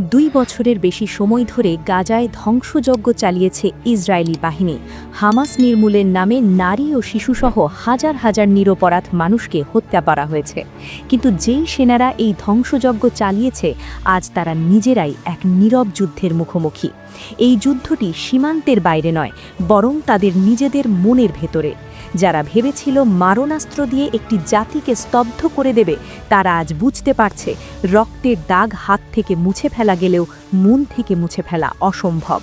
দুই বছরের বেশি সময় ধরে গাজায় ধ্বংসযজ্ঞ চালিয়েছে ইসরায়েলি বাহিনী। হামাস নির্মূলের নামে নারী ও শিশুসহ হাজার হাজার নিরপরাধ মানুষকে হত্যা করা হয়েছে। কিন্তু যেই সেনারা এই ধ্বংসযজ্ঞ চালিয়েছে, আজ তারা নিজেরাই এক নীরব যুদ্ধের মুখোমুখি। এই যুদ্ধটি সীমান্তের বাইরে নয়, বরং তাদের নিজেদের মনের ভেতরে। যারা ভেবেছিল মারণাস্ত্র দিয়ে একটি জাতিকে স্তব্ধ করে দেবে, তারা আজ বুঝতে পারছে রক্তের দাগ হাত থেকে মুছে ফেলা গেলেও মন থেকে মুছে ফেলা অসম্ভব।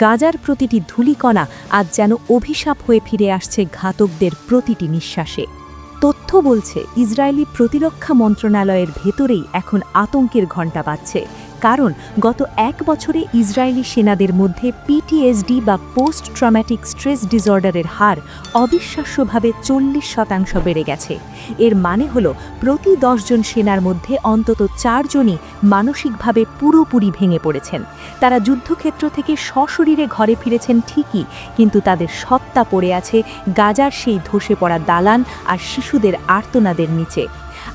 গাজার প্রতিটি ধূলিকণা আজ যেন অভিশাপ হয়ে ফিরে আসছে ঘাতকদের প্রতিটি নিঃশ্বাসে। তথ্য বলছে, ইসরায়েলি প্রতিরক্ষা মন্ত্রণালয়ের ভেতরেই এখন আতঙ্কের ঘণ্টা বাজছে। কারণ গত এক বছরে ইসরায়েলি সেনাদের মধ্যে পিটিএসডি বা পোস্ট ট্রমাটিক স্ট্রেস ডিসঅর্ডারের হার অবিশ্বাস্যভাবে চল্লিশ শতাংশ বেড়ে গেছে। এর মানে হল প্রতি দশজন সেনার মধ্যে অন্তত চারজনই মানসিকভাবে পুরোপুরি ভেঙে পড়েছেন। তারা যুদ্ধক্ষেত্র থেকে সশরীরে ঘরে ফিরেছেন ঠিকই, কিন্তু তাদের সত্তা পড়ে আছে গাজার সেই ধসে পড়া দালান আর শিশুদের আর্তনাদের নিচে।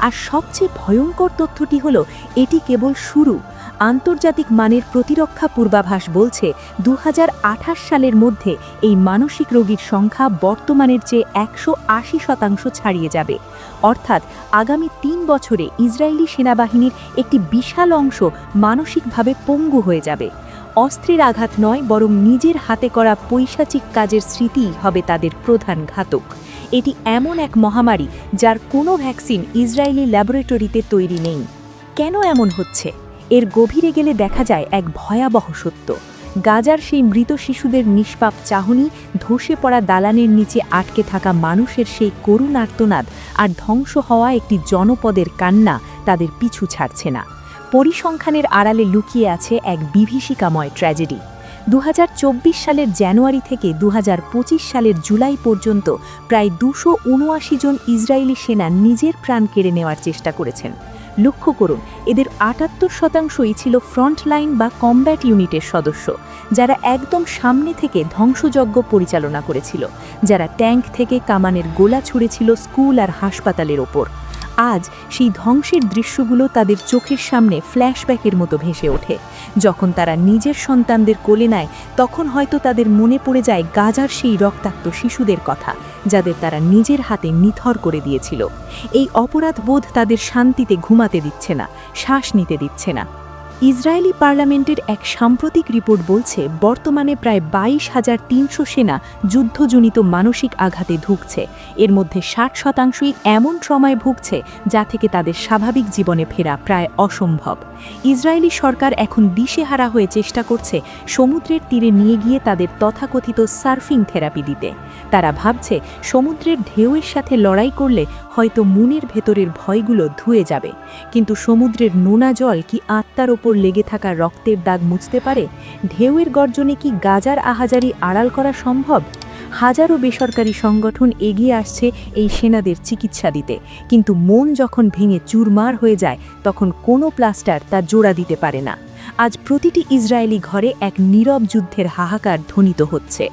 আর সবচেয়ে ভয়ঙ্কর তথ্যটি হল, এটি কেবল শুরু। আন্তর্জাতিক মানের প্রতিরক্ষা পূর্বাভাস বলছে দু হাজার আঠাশ সালের মধ্যে এই মানসিক রোগীর সংখ্যা বর্তমানের চেয়ে একশো আশি শতাংশ ছাড়িয়ে যাবে। অর্থাৎ আগামী তিন বছরে ইসরায়েলি সেনাবাহিনীর একটি বিশাল অংশ মানসিকভাবে পঙ্গু হয়ে যাবে। অস্ত্রের আঘাত নয়, বরং নিজের হাতে করা পৈশাচিক কাজের স্মৃতিই হবে তাদের প্রধান ঘাতক। এটি এমন এক মহামারী যার কোনো ভ্যাকসিন ইসরায়েলি ল্যাবরেটরিতে তৈরি নেই। কেন এমন হচ্ছে? এর গভীরে গেলে দেখা যায় এক ভয়াবহ সত্য। গাজার সেই মৃত শিশুদের নিষ্পাপ চাহনি, ধসে পড়া দালানের নিচে আটকে থাকা মানুষের সেই করুণ আর্তনাদ আর ধ্বংস হওয়া একটি জনপদের কান্না তাদের পিছু ছাড়ছে না। পরিসংখ্যানের আড়ালে লুকিয়ে আছে এক বিভীষিকাময় ট্র্যাজেডি। দু হাজার চব্বিশ সালের জানুয়ারি থেকে দু হাজার পঁচিশ সালের জুলাই পর্যন্ত প্রায় দুশো জন ইসরায়েলি সেনা নিজের প্রাণ কেড়ে নেওয়ার চেষ্টা করেছেন। লক্ষ্য করুন, এদের আটাত্তর শতাংশই ছিল ফ্রন্টলাইন বা কমব্যাট ইউনিটের সদস্য, যারা একদম সামনে থেকে ধ্বংসযজ্ঞ পরিচালনা করেছিল, যারা ট্যাঙ্ক থেকে কামানের গোলা ছুঁড়েছিল স্কুল আর হাসপাতালের ওপর। আজ সেই ধ্বংসের দৃশ্যগুলো তাদের চোখের সামনে ফ্ল্যাশব্যাকের মতো ভেসে ওঠে। যখন তারা নিজের সন্তানদের কোলে নেয়, তখন হয়তো তাদের মনে পড়ে যায় গাজার সেই রক্তাক্ত শিশুদের কথা। যাদের তারা নিজের হাতে নিথর করে দিয়েছিল। এই অপরাধ বোধ তাদের শান্তিতে ঘুমাতে দিচ্ছে না, শ্বাস নিতে দিচ্ছে না। ইসরায়েলি পার্লামেন্টের এক সাম্প্রতিক রিপোর্ট বলছে, বর্তমানে প্রায় বাইশ হাজার তিনশো সেনা যুদ্ধজনিত মানসিক আঘাতে ঢুকছে এর মধ্যে ষাট শতাংশই এমন ট্রমায় ভুগছে, যা থেকে তাদের স্বাভাবিক জীবনে ফেরা প্রায় অসম্ভব। ইসরায়েলি সরকার এখন দিশেহারা হয়ে চেষ্টা করছে সমুদ্রের তীরে নিয়ে গিয়ে তাদের তথাকথিত সার্ফিং থেরাপি দিতে। তারা ভাবছে, সমুদ্রের ঢেউয়ের সাথে লড়াই করলে হয়তো মনের ভেতরের ভয়গুলো ধুয়ে যাবে। কিন্তু সমুদ্রের নোনা জল কি আত্মার ওপর লেগে থাকা রক্তের দাগ মুছতে পারে? ঢেউয়ের গর্জনে কি গাজার আহাজারি আড়াল করা সম্ভব? হাজারো বেসরকারি সংগঠন এগিয়ে আসছে এই সেনাদের চিকিৎসা দিতে। কিন্তু মন যখন ভেঙে চুরমার হয়ে যায়, তখন কোনো প্লাস্টার তা জোড়া দিতে পারে না। আজ প্রতিটি ইসরায়েলি ঘরে এক নীরব যুদ্ধের হাহাকার ধ্বনিত হচ্ছে।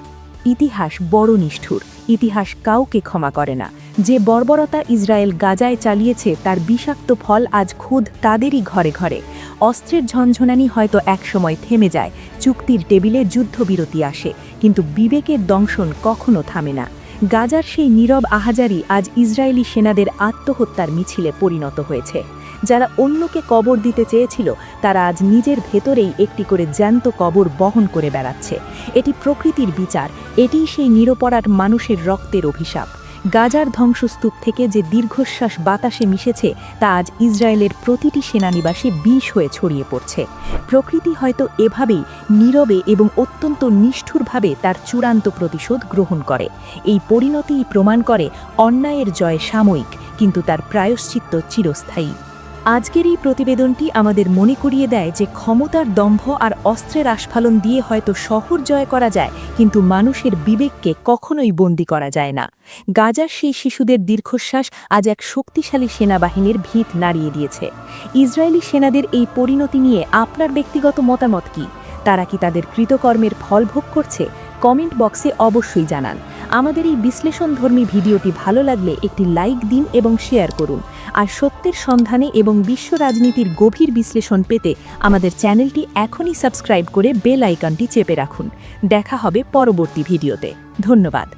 ইতিহাস বড় নিষ্ঠুর, ইতিহাস কাউকে ক্ষমা করে না। যে বর্বরতা ইসরায়েল গাজায় চালিয়েছে, তার বিষাক্ত ফল আজ খুদ তাদেরই ঘরে ঘরে। অস্ত্রের ঝনঝনানি হয়তো একসময় থেমে যায়, চুক্তির টেবিলে যুদ্ধবিরতি আসে, কিন্তু বিবেকের দংশন কখনো থামে না। গাজার সেই নীরব আহাজারি আজ ইসরায়েলি সেনাদের আত্মহত্যার মিছিলে পরিণত হয়েছে। যারা অন্যকে কবর দিতে চেয়েছিল, তারা আজ নিজের ভেতরেই একটি করে জ্যান্ত কবর বহন করে বেড়াচ্ছে। এটি প্রকৃতির বিচার, এটিই সেই নিরপরাধ মানুষের রক্তের অভিশাপ। গাজার ধ্বংসস্তূপ থেকে যে দীর্ঘশ্বাস বাতাসে মিশেছে, তা আজ ইসরায়েলের প্রতিটি সেনানিবাসে বিষ হয়ে ছড়িয়ে পড়ছে। প্রকৃতি হয়তো এভাবেই নীরবে এবং অত্যন্ত নিষ্ঠুরভাবে তার চূড়ান্ত প্রতিশোধ গ্রহণ করে। এই পরিণতিই প্রমাণ করে অন্যায়ের জয় সাময়িক, কিন্তু তার প্রায়শ্চিত্ত চিরস্থায়ী। আজকের এই প্রতিবেদনটি আমাদের মনে করিয়ে দেয় যে ক্ষমতার দম্ভ আর অস্ত্রের আস্ফালন দিয়ে হয়তো শহর জয় করা যায়, কিন্তু মানুষের বিবেককে কখনোই বন্দি করা যায় না। গাজার সেই শিশুদের দীর্ঘশ্বাস আজ এক শক্তিশালী সেনাবাহিনীর ভিত নাড়িয়ে দিয়েছে। ইসরায়েলি সেনাদের এই পরিণতি নিয়ে আপনার ব্যক্তিগত মতামত কি? তারা কি তাদের কৃতকর্মের ফল ভোগ করছে? কমেন্ট বক্সে অবশ্যই জানান। আমাদের এই বিশ্লেষণধর্মী ভিডিওটি ভালো লাগলে একটি লাইক দিন এবং শেয়ার করুন। আর সত্যের সন্ধানে এবং বিশ্ব রাজনীতির গভীর বিশ্লেষণ পেতে আমাদের চ্যানেলটি এখনই সাবস্ক্রাইব করে বেল আইকনটি চেপে রাখুন। দেখা হবে পরবর্তী ভিডিওতে। ধন্যবাদ।